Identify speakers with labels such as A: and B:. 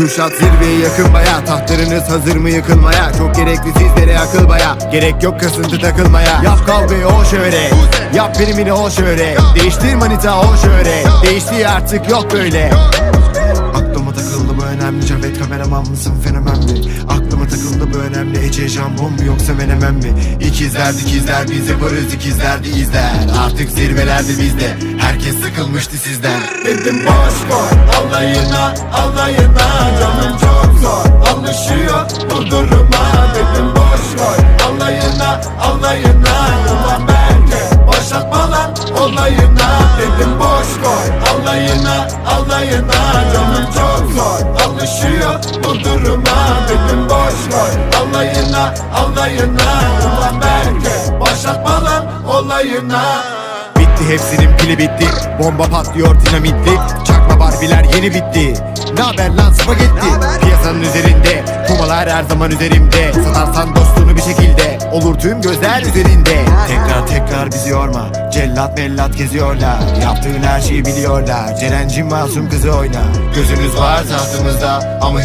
A: Kürşat zirveye yakın baya. Tahtlarınız hazır mı yıkılmaya? Çok gerekli sizlere akıl baya. Gerek yok kasıntı takılmaya. Yap kavgayı o şöyle. Yap primini o şöyle. Değiştir manita o şöyle. Değişti artık yok böyle. Aklıma takıldı bu önemli. Cavet kameraman mısın fenomen mi? Aklıma takıldı bu önemli. Ece jambon mu yoksa menemen mi? İkizler dikizler bizi varız ikizler de izler Artık zirvelerde bizde. Herkes sıkılmıştı sizden.
B: Dedim boş koy alayına alayına bu duruma Dedim boş koy alayına alayına Ulan belki başlatma lan olayına Dedim boş koy alayına alayına Canım çok zor. Alışıyor bu duruma Dedim boş koy alayına alayına Ulan belki başlatma lan olayına.
A: Bitti hepsinin pili bitti. Bomba patlıyor dinamitli Çakma barbiler yeni bitti. Naber lan spagetti Piyasanın üzerinde Kumalar her zaman üzerimde. Satarsan dostunu bir şekilde. Olur tüm gözler üzerinde. Tekrar tekrar bizi yorma. Cellat mellat geziyorlar. Yaptığın her şeyi biliyorlar. Ceren'cim masum kızı oyna Gözünüz var tahtımızda Ama